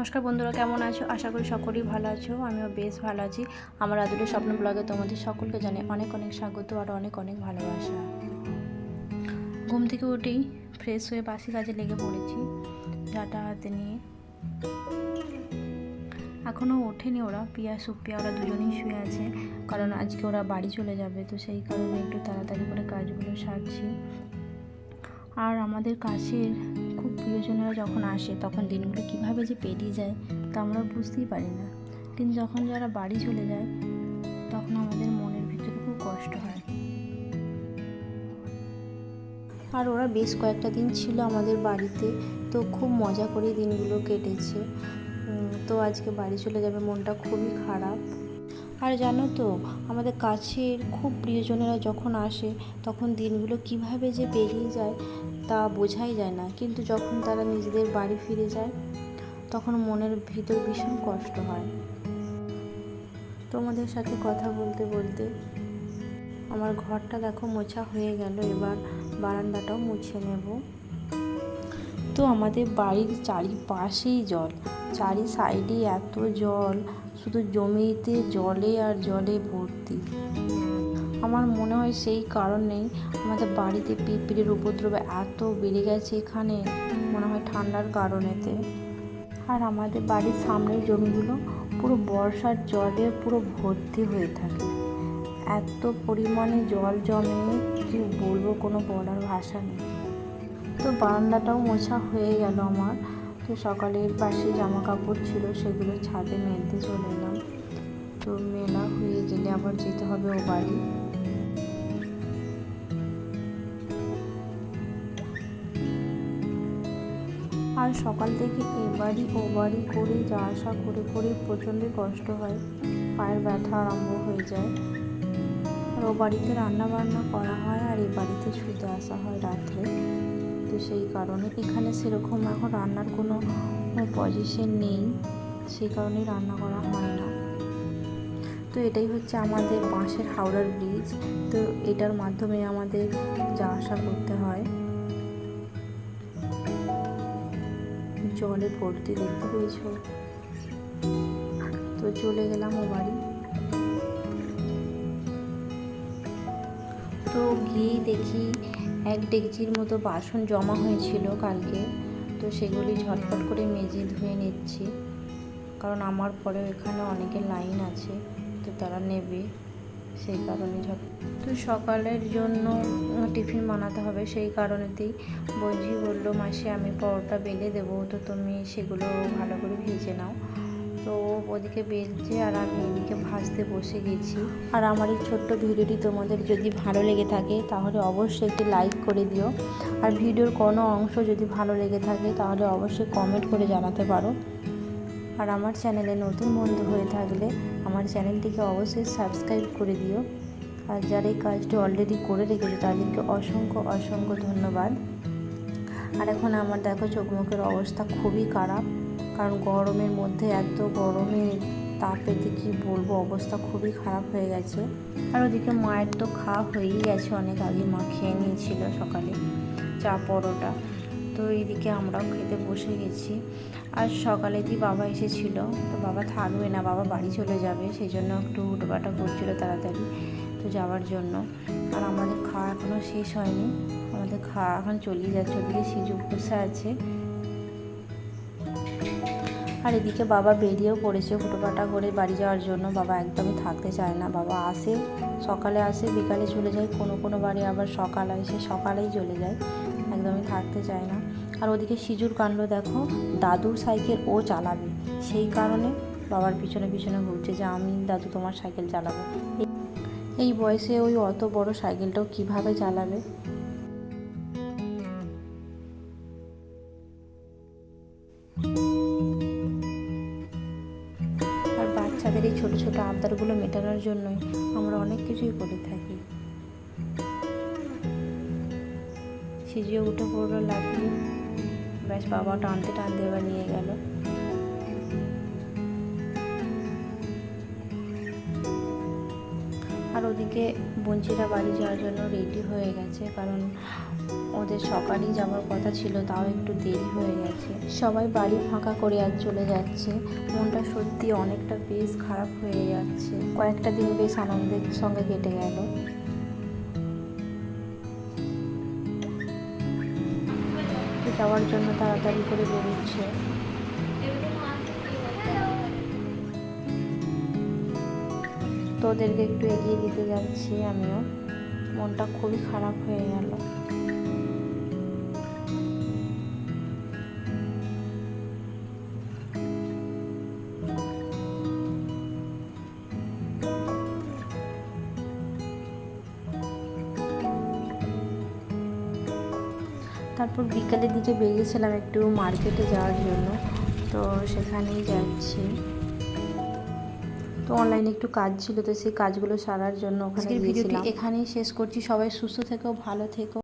নমস্কার বন্ধুরা, কেমন আছো? আশা করি সকলেই ভালো আছো, আমিও বেশ ভালো আছি। আমার আদুরে স্বপ্ন ব্লগে তোমাদের সকলকে জানাই অনেক অনেক স্বাগত আর অনেক অনেক ভালোবাসা। ঘুম থেকে উঠেই ফ্রেশ হয়ে বাসি কাজে লেগে পড়েছি যাটা হাতে নিয়ে। এখনও ওঠেনি ওরা, পিয়া সুপিয়া ওরা দুজনেই শুয়ে আছে, কারণ আজকে ওরা বাড়ি চলে যাবে, তো সেই কারণে একটু তাড়াতাড়ি করে কাজগুলো সারছি। আর আমাদের কাছের খুব প্রিয়জনেরা যখন আসে, তখন দিনগুলো কীভাবে যে পেরিয়ে যায় তা আমরা বুঝতেই পারি না। কিন্তু যখন যারা বাড়ি চলে যায়, তখন আমাদের মনের ভিতরে খুব কষ্ট হয়। আর ওরা বেশ কয়েকটা দিন ছিল আমাদের বাড়িতে, তো খুব মজা করে দিনগুলো কেটেছে। তো আজকে বাড়ি চলে যাবে, মনটা খুবই খারাপ। আর জানো তো, আমাদের কাছের খুব প্রিয়জনেরা যখন আসে, তখন দিনগুলো কীভাবে যে পেরিয়ে যায় তা বোঝাই যায় না। কিন্তু যখন তারা নিজেদের বাড়ি ফিরে যায়, তখন মনের ভিতর ভীষণ কষ্ট হয়। তোমাদের সাথে কথা বলতে বলতে আমার ঘরটা দেখো মোছা হয়ে গেল, এবার বারান্দাটাও মুছে নেব। তো আমাদের বাড়ির চারিপাশেই জল। চারি সাইডে এত জল, শুধু জমিতে জলে আর জলে ভর্তি। আমার মনে হয় সেই কারণেই আমাদের বাড়িতে পিঁপড়ের উপদ্রব এত বেড়ে গেছে এখানে, মনে হয় ঠান্ডার কারণেতে। আর আমাদের বাড়ির সামনের জমিগুলো পুরো বর্ষার জলে পুরো ভর্তি হয়ে থাকে। এত পরিমাণে জল জমে, কি বলব কোনো বলার ভাষা নেই। তো বারান্দাটাও মোছা হয়ে গেল আমার। তো সকালের পাশে জামা কাপড় ছিল, সেগুলো ছাদে মেলতে চলে এলাম। তো মেলা হয়ে গেলে আবার যেতে হবে ও বাড়ি। আর সকাল থেকে এ বাড়ি ও বাড়ি করে যা আসা করে করে প্রচণ্ড কষ্ট হয়। পায়ের ব্যথা আরম্ভ হয়ে যায়। আর ও বাড়িতে রান্না বান্না করা হয় আর এ বাড়িতে শুতে আসা হয় রাত্রে। তো সেই কারণে এখানে সেরকম এখন রান্নার কোনো পজিশন নেই। সেই কারণেই রান্না করা হয় না। তো এটাই হচ্ছে আমাদের বাঁশের হাওড়ার ব্রিজ তো এটার মাধ্যমে আমাদের যা আসা করতে হয়। জলে ভর্তি দেখতে পেয়েছ? তো চলে গেলাম ও বাড়ি। তো গিয়েই দেখি এক ডেকচির মতো বাসন জমা হয়েছিল কালকে, তো সেগুলি ঝটপট করে মেজে ধুয়ে নিচ্ছি। কারণ আমার পরেও এখানে অনেকে লাইন আছে, তো তারা নেবে সেই কারণে ঝট তো সকালের জন্য টিফিন বানাতে হবে, সেই কারণেতেই বঞ্জি বলল, মাসে, আমি পরোটা বেলে দেবো, তো তুমি সেগুলো ভালো করে ভেজে নাও। তো ওদিকে বেলছে আর আমি এদিকে ভাজতে বসে গেছি। আর আমার এই ছোট্ট ভিডিওটি তোমাদের যদি ভালো লেগে থাকে, তাহলে অবশ্যই একটি লাইক করে দিও। আর ভিডিওর কোনো অংশ যদি ভালো লেগে থাকে, তাহলে অবশ্যই কমেন্ট করে জানাতে পারো। আর আমার চ্যানেলে নতুন বন্ধু হয়ে থাকলে আমার চ্যানেলটিকে অবশ্যই সাবস্ক্রাইব করে দিও। আর যারা এই কাজটি অলরেডি করে রেখেছে, তাদেরকে অসংখ্য অসংখ্য ধন্যবাদ। আর এখন আমার দেখো চোখ মুখের অবস্থা খুবই খারাপ। কারণ গরমের মধ্যে এত গরমে তাপেতে কি বলব, অবস্থা খুবই খারাপ হয়ে গেছে। আর ওদিকে মায়ের তো খাওয়া হয়েই গেছে, অনেক আগে মা খেয়ে নিয়েছিল সকালে চা পরোটা। তো এইদিকে আমরাও খেতে বসে গেছি। আর সকালেতেই বাবা এসেছিল, তো বাবা থাকবে না, বাবা বাড়ি চলে যাবে সেই জন্য একটু হুটোপাটা করছিল তাড়াতাড়ি তো যাওয়ার জন্য। আর আমাদের খাওয়া এখনও শেষ হয়নি, আমাদের খাওয়া এখন চলেই যাচ্ছে, ওদিকে সিজু বসে আছে। আর এদিকে বাবা বেরিয়েও পড়েছে হুটোপাটা করে বাড়ি যাওয়ার জন্য। বাবা একদমই থাকতে চায় না। বাবা আসে, সকালে আসে, বিকালে চলে যায়, কোনো কোনো বাড়ি আবার সকাল আসে সকালেই চলে যায়। একদমই থাকতে চায় না। আর ওদিকে সিজুর কাণ্ড দেখো, দাদুর সাইকেল ও চালাবে। সেই কারণে বাবার পিছনে পিছনে ঘুরছে যে, আমি দাদু তোমার সাইকেল চালাবো। এই বয়সে ওই অত বড় সাইকেলটাও কীভাবে চালাবে? বাচ্চাদের এই ছোটো ছোটো আবদারগুলো মেটানোর জন্যই আমরা অনেক কিছুই করে থাকি। সিজিয়ে উঠে পড়ল লাফিয়ে ব্যাস, বাবা টানতে টানতে এবার নিয়ে গেল। আর ওদিকে বঞ্চিরা বাড়ি যাওয়ার জন্য রেডি হয়ে গেছে, কারণ ওদের সকালেই যাওয়ার কথা ছিল, তাও একটু দেরি হয়ে গেছে। সবাই বাড়ি ফাঁকা করে আর চলে যাচ্ছে। মনটা সত্যি অনেকটা বেশ খারাপ হয়ে যাচ্ছে। কয়েকটা দিন বেশ আনন্দের সঙ্গে কেটে গেল। যাওয়ার জন্য তাড়াতাড়ি করে বেরোচ্ছে। তো ওদেরকে একটু এগিয়ে দিতে যাচ্ছি আমিও। মনটা খুবই খারাপ হয়ে গেল। তারপর বিকালের দিকে বেরিয়েছিলাম একটু মার্কেটে যাওয়ার জন্য। তো সেখানেই যাচ্ছি। তো অনলাইনে একটু কাজ ছিল তো সেই কাজগুলো সারার জন্য ওখানে ভিডিওটি এখানেই শেষ করছি। সবাই সুস্থ থেকো ভালো থেকো।